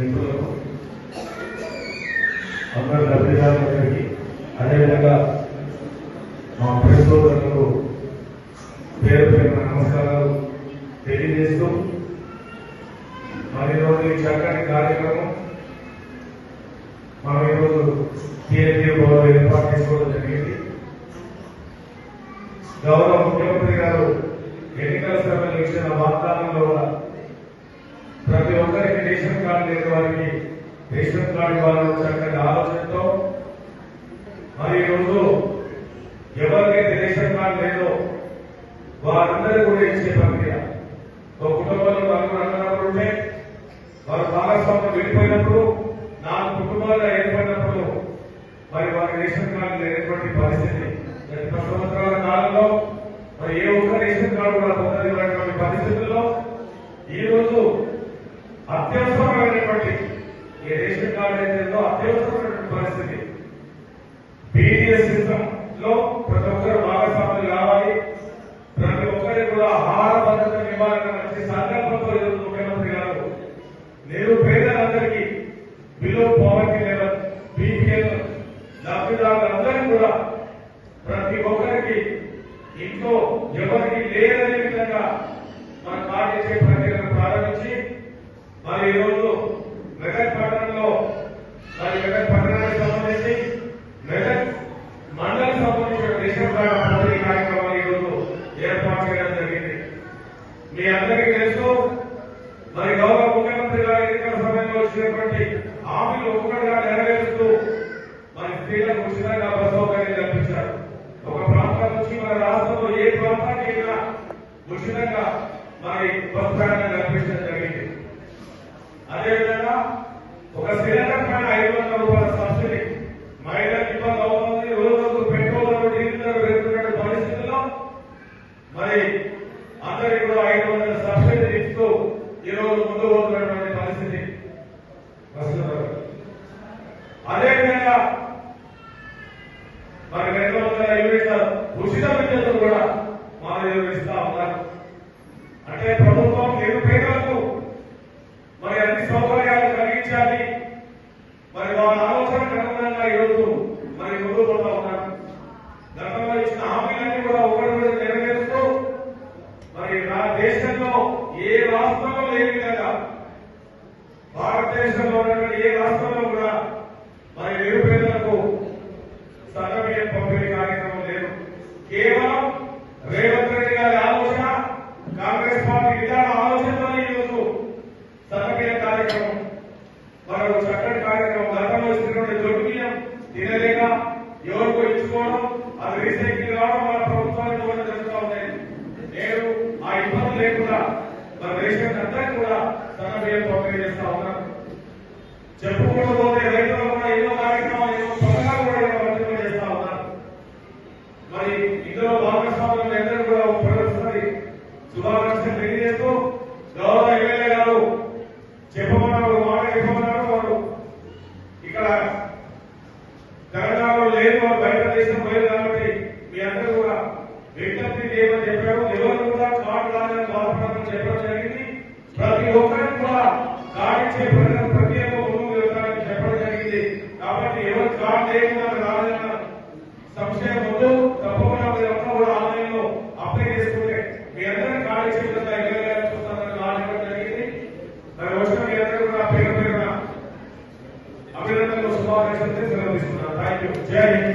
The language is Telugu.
మిత్రులకు అందరు లబ్ధిదారులందరికీ అదేవిధంగా మా ప్రెస్ సోదరులకు పేరు పేరున నమస్కారాలు తెలియజేస్తూ మరి ఈరోజు ఈ చక్కని కార్యక్రమం మనం ఈరోజు టీఎన్టీ భవన్ ఏర్పాటు చేసుకోవడం జరిగింది. గౌరవ ముఖ్యమంత్రి గారు ఎన్నికల సభలో ఇచ్చిన వాగ్దానంలో కూడా ప్రతి రేషన్ కార్డు లేని వారికి రేషన్ కార్డు ఇవ్వాలన్న చక్కని ఆలోచనతో మరి ఈరోజు ఎవరికైతే రేషన్ కార్డు లేదో వారందరూ కూడా ఇచ్చే ప్రక్రియ. ఒక కుటుంబంలో నలుగురు అన్నదమ్ములు ఉంటే వారు భాగస్వామ్యం వెళ్ళిపోయినప్పుడు నాలుగు కుటుంబాలుగా ఏర్పడినప్పుడు మరి వారి రేషన్ కార్డు లేనటువంటి పరిస్థితి. గత సంవత్సరాల కాలంలో మరి ఏ ఒక్క రేషన్ కార్డు కూడా పొందలేనటువంటి పరిస్థితులు ఈ రోజు అత్యవసరమైనటువంటి ఏ రేషన్ కార్డు అయితే పరిస్థితి. బీడీఎస్ సిస్టమ్లో ప్రతి ఒక్కరు భాగస్వాములు కావాలి. ప్రతి ఒక్కరికి కూడా ఆహార భద్రత నివారణ మంచి సంకల్పంతో ఈరోజు ముఖ్యమంత్రి గారు నేను పేదలందరికీ బిలో పవర్టీ లెవెల్ బీపీఎల్ లబ్ధిదారులందరికీ కూడా ప్రతి ఒక్కరికి ఇంట్లో ఎవరికి లేదనే విధంగా మన కార్డు ఇచ్చే ప్రక్రియను ప్రారంభించి మరి ఈరోజు మెదక్ పట్టణంలో మరి మెదక్ పట్టణానికి సంబంధించి మెదక్ మండలం సంబంధించిన రేషన్ కార్డు పంపిణీ కార్యక్రమాలు ఈరోజు ఏర్పాటు చేయడం జరిగింది మీ అందరికీ తెలుసు మరి గౌరవ ముఖ్యమంత్రి గారు ఎన్నికల సమయంలో వచ్చినటువంటి హామీలు ఒక్కొక్కటిగా నెరవేరుస్తూ మరి స్త్రీలకు ఉచితంగా బస్ సౌకర్యం కల్పించారు. ఒక ప్రాంతం నుంచి మన రాష్ట్రంలో ఏ ప్రాంతానికి వెళ్ళినా ఉచితంగా మరి బస్ ప్రయాణం కల్పించడం జరిగింది. అదేవిధంగా ఒక సిలిండర్ పైన ఐదు వందల రూపాయలు అదేవిధంగా మరి రెండు వందల యూనిట్ల ఉచిత విద్యను కూడా మా ఇస్తా ఉన్నారు. అంటే ప్రభుత్వం నిరుపేదలకు మరి అన్ని సౌకర్యాలు కలిగించాలి. మరి వాళ్ళ ఆలోచనకు అనుగుణంగా ఈరోజు మరి ముందు పోతా ఉన్నారు. గతంలో ఇచ్చిన హామీలన్నీ కూడా ఒకటి కూడా నెరవేరుస్తూ మరి నా దేశంలో ఏ రాష్ట్రంలో లేని విధంగా భారతదేశంలో ఉన్నటువంటి ఏ రాష్ట్రంలో కూడా మరి నిరుపేదలకు సన్నబియ్యం పంపిణీ కార్యక్రమం లేదు. కేవలం రేవంత్ రెడ్డి గారి ఆలోచన కాంగ్రెస్ పార్టీ విధాన ఆలోచనతోనే ఈరోజు సన్నబియ్యం కార్యక్రమం మరో చక్కటి కార్యక్రమం గతంలో ఇస్తున్నటువంటి దొడ్డు బియ్యం తినలేక ఎవరికో ఇచ్చుకోవడం అది రీసైకిల్ కావడం మన ప్రభుత్వానికి కూడా జరుగుతూ ఉన్నాయి నేను ఆ ఇబ్బంది లేకుండా మన రేషన్ అందరికీ కూడా సన్న పంపిణీ చేస్తా ఉన్నాను. చెప్పుకుంటూ పోతే రైతులు ఏదో కార్యక్రమం ఏదో ఎన్నో కూడా ఏదో వర్తింప చేస్తా ఉన్నారు. మరి ఇందులో భాగస్వాములు అందరూ కూడా ప్రదర్శనని శుభాకాంక్షలు తెలియజేస్తూ గౌరవ ఎమ్మెల్యే గారు చెప్పమన్నారు ఒక మాట చెప్పమన్నారు. వారు ఇక్కడ తెలంగాణలో లేదు వారు బయట దేశం పోయారు కాబట్టి మీ అందరూ కూడా విజ్ఞప్తి చేయమని చెప్పారు. ఎవరు కూడా కార్డు రాదని బాధపడమని చెప్పడం జరిగింది. ప్రతి ఒక్కరికి కూడా కార్డు ఇచ్చే ప్రజలు ప్రతి ఒక్క ముందుకు వెళ్తారని చెప్పడం జరిగింది కాబట్టి ఎవరు కార్డు లేకుండా రాదన్న సంశయం వద్దు తప్పకుండా మీరంతా కూడా ఆన్లైన్లో అప్లై చేసుకుంటే మీ అందరికీ కార్డు ఇచ్చే విధంగా ఎమ్మెల్యే గారు చూస్తారని కార్డు ఇవ్వడం జరిగింది మరి వచ్చిన మీ అందరూ కూడా పేరు పేరున అభినందనలు శుభాకాంక్షలు సెలవు తీసుకున్నాను థ్యాంక్ యూ జై హింద్